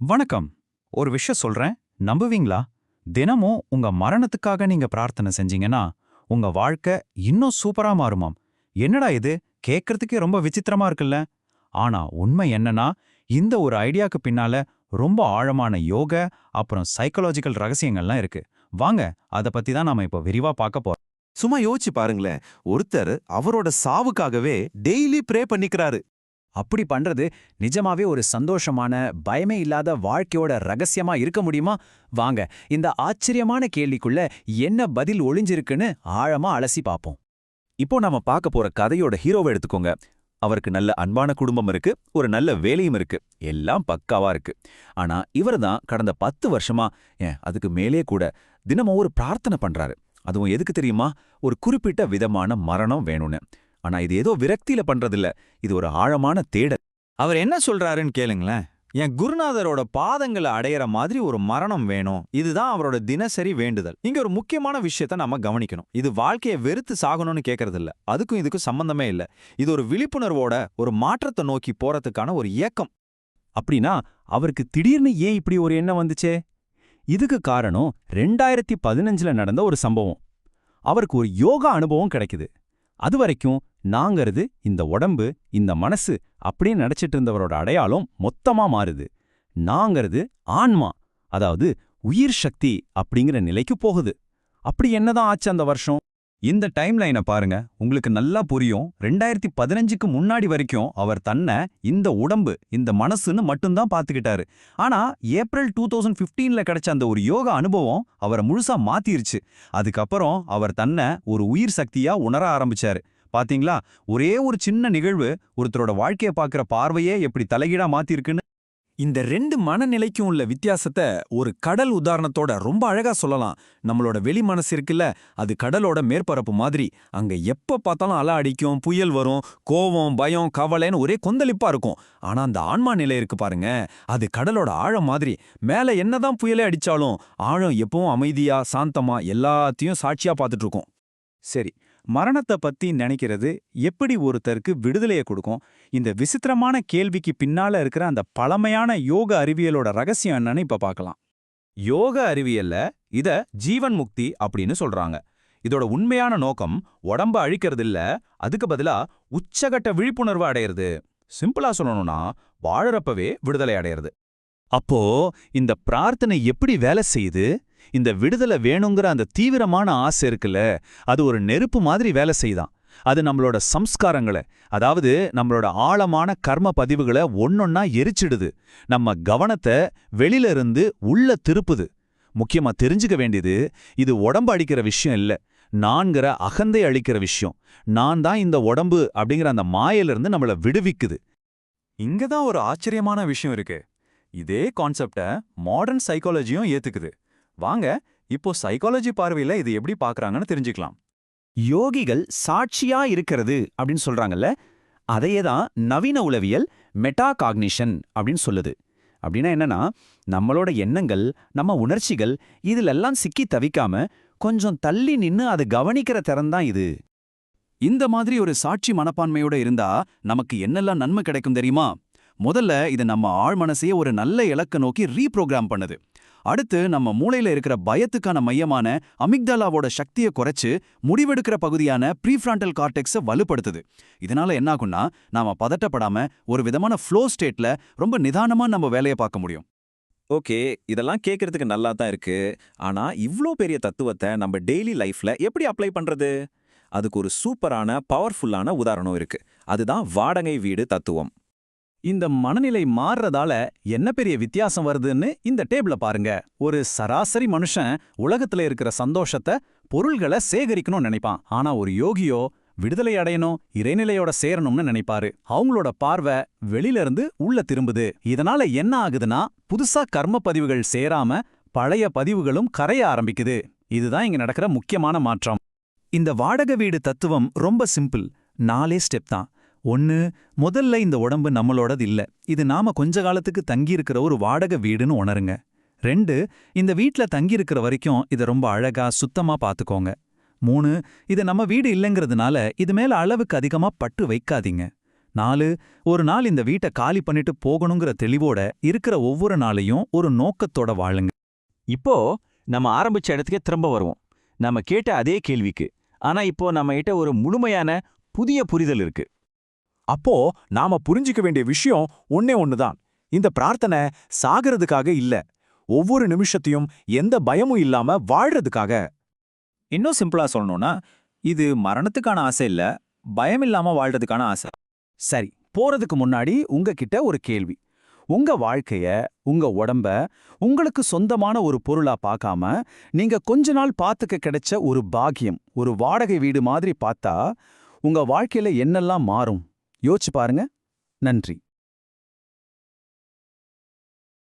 வணக்கம். ஒரு விஷயம் சொல்றேன். நம்புவீங்களா? தினமும் உங்க மரணத்துக்காக நீங்க பிரார்த்தனை செஞ்சீங்கன்னா உங்க வாழ்க்கை இன்னும் சூப்பரா மாறுமாம். என்னடா இது? கேட்கறதுக்கே ரொம்ப விசித்திரமா இருக்குல்ல? ஆனா உண்மை என்னன்னா இந்த ஒரு ஐடியாக்கு பின்னால ரொம்ப ஆழமான யோக அப்புறம் சைக்காலஜிக்கல் ரகசியங்கள்லாம் இருக்கு. வாங்க அத பத்தி தான் நாம இப்போ விரிவா பார்க்க போறோம். சும்மா யோசிச்சு பாருங்களேன். ஒருத்தர் அவரோட சாவுக்காகவே டெய்லி ப்ரே பண்ணிக்கிறாரு. அப்படி பண்றது நிஜமாவே ஒரு சந்தோஷமான பயமே இல்லாத வாழ்க்கையோட ரகசியமா இருக்க முடியுமா? வாங்க இந்த ஆச்சரியமான கேள்விக்குள்ள என்ன பதில் ஒளிஞ்சிருக்குன்னு ஆழமா அலசி பார்ப்போம். இப்போ நாம பார்க்க போற கதையோட ஹீரோவை எடுத்துக்கோங்க. அவருக்கு நல்ல அன்பான குடும்பம் இருக்கு ஒரு நல்ல வேலையும் இருக்கு எல்லாம் பக்காவா இருக்கு. ஆனா இவர்தான் கடந்த பத்து வருஷமா ஏன் அதுக்கு மேலே கூட தினமும் ஒரு பிரார்த்தனை பண்றாரு. அதுவும் எதுக்கு தெரியுமா? ஒரு குறிப்பிட்ட விதமான மரணம் வேணும்னு. ஆனா இது ஏதோ விரக்தியில பண்றதில்ல. இது ஒரு ஆழமான தேடல். அவர் என்ன சொல்றாருன்னு கேளுங்களேன். என் குருநாதரோட பாதங்களை அடையிற மாதிரி ஒரு மரணம் வேணும். இதுதான் அவரோட தினசரி வேண்டுதல். இங்க ஒரு முக்கியமான விஷயத்த நம்ம கவனிக்கணும். இது வாழ்க்கையை வெறுத்து சாகணும்னு கேட்கறது இல்ல அதுக்கும் இதுக்கும் சம்பந்தமே இல்ல. இது ஒரு விழிப்புணர்வோட ஒரு மாற்றத்தை நோக்கி போறதுக்கான ஒரு இயக்கம். அப்படின்னா அவருக்கு திடீர்னு ஏன் இப்படி ஒரு எண்ணம் வந்துச்சே? இதுக்கு காரணம் ரெண்டாயிரத்தி பதினஞ்சுல நடந்த ஒரு சம்பவம். அவருக்கு ஒரு யோகா அனுபவம் கிடைக்குது. அது வரைக்கும் நாங்கிறது இந்த உடம்பு இந்த மனசு அப்படின்னு நினச்சிட்டு இருந்தவரோட அடையாளம் மொத்தமா மாறுது. நாங்கிறது ஆன்மா அதாவது உயிர் சக்தி அப்படிங்கிற நிலைக்கு போகுது. அப்படி என்னதான் ஆச்சு அந்த வருஷம்? இந்த டைம்லைனை பாருங்க. உங்களுக்கு நல்லா புரியும். ரெண்டாயிரத்தி பதினஞ்சுக்கு முன்னாடி வரைக்கும் அவர் தன்னை இந்த உடம்பு இந்த மனசுன்னு மட்டும்தான் பார்த்துக்கிட்டாரு. ஆனா ஏப்ரல் டூ தௌசண்ட் ஃபிஃப்டீன்ல கிடைச்ச அந்த ஒரு யோகா அனுபவம் அவரை முழுசா மாத்திருச்சு. அதுக்கப்புறம் அவர் தன்னை ஒரு உயிர் சக்தியா உணர ஆரம்பிச்சாரு. பாத்தீங்களா? ஒரே ஒரு சின்ன நிகழ்வு ஒருத்தரோட வாழ்க்கைய பார்க்குற பார்வையே எப்படி தலைகீழா மாத்திருக்குன்னு இந்த ரெண்டு மனநிலைக்கும் உள்ள வித்தியாசத்தை ஒரு கடல் உதாரணத்தோட ரொம்ப அழகா சொல்லலாம். நம்மளோட வெளி மனசு இருக்குல்ல அது கடலோட மேற்பரப்பு மாதிரி. அங்க எப்ப பார்த்தாலும் அலை அடிக்கும் புயல் வரும் கோவம் பயம் கவலைன்னு ஒரே கொந்தளிப்பா இருக்கும். ஆனா அந்த ஆன்மா நிலை இருக்கு பாருங்க அது கடலோட ஆழம் மாதிரி. மேல என்னதான் புயலே அடிச்சாலும் ஆழம் எப்பவும் அமைதியா சாந்தமா எல்லாத்தையும் சாட்சியா பார்த்துட்டு இருக்கும். சரி மரணத்தை பத்தி நினைக்கிறது எப்படி ஒருத்தருக்கு விடுதலையை கொடுக்கும்? இந்த விசித்திரமான கேள்விக்கு பின்னால இருக்கிற அந்த பழமையான யோக அறிவியலோட ரகசியம் என்னன்னு இப்ப பார்க்கலாம் யோக அறிவியல்ல இத ஜீவன் முக்தி அப்படின்னு சொல்றாங்க. இதோட உண்மையான நோக்கம் உடம்ப அழிக்கிறது இல்ல அதுக்கு பதிலா உச்சகட்ட விழிப்புணர்வு அடையிறது. சிம்பிளா சொல்லணும்னா வாழறப்பவே விடுதலை அடையிறது. அப்போ இந்த பிரார்த்தனை எப்படி வேலை செய்யுது? இந்த விடுதலை வேணுங்கிற அந்த தீவிரமான ஆசை இருக்குல்ல அது ஒரு நெருப்பு மாதிரி வேலை செய்தான். அது நம்மளோட சம்ஸ்காரங்களை அதாவது நம்மளோட ஆழமான கர்ம பதிவுகளை ஒன்னொன்னா எரிச்சிடுது. நம்ம கவனத்தை வெளியில இருந்து உள்ள திருப்புது. முக்கியமா தெரிஞ்சுக்க வேண்டியது இது உடம்பு அடிக்கிற விஷயம் இல்ல. நான்கிற அகந்தை அளிக்கிற விஷயம். நான் தான் இந்த உடம்பு அப்படிங்கிற அந்த மாயிலிருந்து நம்மள விடுவிக்குது. இங்க தான் ஒரு ஆச்சரியமான விஷயம் இருக்கு. இதே கான்செப்ட மாடர்ன் சைக்காலஜியும் ஏத்துக்குது. வாங்க இப்போ சைக்காலஜி பார்வையில இது எப்படி பாக்குறாங்கன்னு தெரிஞ்சுக்கலாம். யோகிகள் சாட்சியா இருக்கிறது அப்படின்னு சொல்றாங்கல்ல அதையே தான் நவீன உளவியல் மெட்டா காக்னிஷன் அப்படின்னு சொல்லுது. அப்படின்னா என்னன்னா நம்மளோட எண்ணங்கள் நம்ம உணர்ச்சிகள் இதிலெல்லாம் சிக்கி தவிக்காம கொஞ்சம் தள்ளி நின்னு அதை கவனிக்கிற திறன்தான் இது. இந்த மாதிரி ஒரு சாட்சி மனப்பான்மையோட இருந்தா நமக்கு என்னெல்லாம் நன்மை கிடைக்கும் தெரியுமா? முதல்ல இது நம்ம ஆழ் மனசையே ஒரு நல்ல இலக்க நோக்கி ரீப்ரோகிராம் பண்ணுது. அடுத்து நம்ம மூளையில இருக்கிற பயத்துக்கான மையமான அமிக்தாலாவோட சக்தியை குறைச்சு முடிவெடுக்கிற பகுதியான ப்ரீஃப்ராண்டல் கார்டெக்ஸை வலுப்படுத்துது. இதனால என்னாகும்னா நாம பதட்டப்படாம ஒரு விதமான ஃப்ளோ ஸ்டேட்ல ரொம்ப நிதானமா நம்ம வேலையை பார்க்க முடியும். ஓகே இதெல்லாம் கேட்கறதுக்கு நல்லா தான் இருக்கு. ஆனா இவ்ளோ பெரிய தத்துவத்தை நம்ம டெய்லி லைஃப்ல எப்படி அப்ளை பண்றது? அதுக்கு ஒரு சூப்பரான பவர்ஃபுல்லான உதாரணம் இருக்கு. அதுதான் வாடகை வீடு தத்துவம். இந்த மனநிலை மாறுறதால என்ன பெரிய வித்தியாசம் வருதுன்னு இந்த டேபிள பாருங்க. ஒரு சராசரி மனுஷன் உலகத்துல இருக்கிற சந்தோஷத்தை பொருள்களை சேகரிக்கணும்னு நினைப்பான். ஆனா ஒரு யோகியோ விடுதலை அடையணும் இறைநிலையோட சேரணும்னு நினைப்பாரு. அவங்களோட பார்வை வெளியில இருந்து உள்ள திரும்புது. இதனால என்ன ஆகுதுன்னா புதுசா கர்ம பதிவுகள் சேராம பழைய பதிவுகளும் கரைய ஆரம்பிக்குது. இதுதான் இங்க நடக்கிற முக்கியமான மாற்றம். இந்த வாடகை வீடு தத்துவம் ரொம்ப சிம்பிள். நாலே ஸ்டெப் தான். ஒன்னு முதல்ல இந்த உடம்பு நம்மளோடது இல்ல இது நாம கொஞ்ச காலத்துக்கு தங்கியிருக்கிற ஒரு வாடகை வீடுன்னு உணருங்க. ரெண்டு இந்த வீட்ல தங்கியிருக்கிற வரைக்கும் இதை ரொம்ப அழகா சுத்தமா பாத்துக்கோங்க. மூணு இது நம்ம வீடு இல்லைங்கிறதுனால இது மேல அளவுக்கு அதிகமா பட்டு வைக்காதீங்க. நாலு ஒரு நாள் இந்த வீட்டை காலி பண்ணிட்டு போகணுங்கிற தெளிவோட இருக்கிற ஒவ்வொரு நாளையும் ஒரு நோக்கத்தோட வாழுங்க. இப்போ நம்ம ஆரம்பிச்ச இடத்துக்கே திரும்ப வருவோம். நம்ம கேட்ட அதே கேள்விக்கு. ஆனா இப்போ நம்ம கிட்ட ஒரு முழுமையான புதிய புரிதல் இருக்கு. அப்போ நாம புரிஞ்சிக்க வேண்டிய விஷயம் ஒன்னே ஒண்ணுதான். இந்த பிரார்த்தனை சாகிறதுக்காக இல்ல. ஒவ்வொரு நிமிஷத்தையும் எந்த பயமும் இல்லாம வாழ்றதுக்காக. இன்னும் சிம்பிளா சொல்லணும்னா இது மரணத்துக்கான ஆசை இல்ல பயம் இல்லாம வாழ்றதுக்கான ஆசை. சரி போறதுக்கு முன்னாடி உங்ககிட்ட ஒரு கேள்வி. உங்க வாழ்க்கைய உங்க உடம்ப உங்களுக்கு சொந்தமான ஒரு பொருளா பார்க்காம நீங்க கொஞ்ச நாள் பார்த்துக்க கிடைச்ச ஒரு பாக்கியம் ஒரு வாடகை வீடு மாதிரி பார்த்தா உங்க வாழ்க்கையில என்னெல்லாம் மாறும்? யோசிச்சு பாருங்க. நன்றி.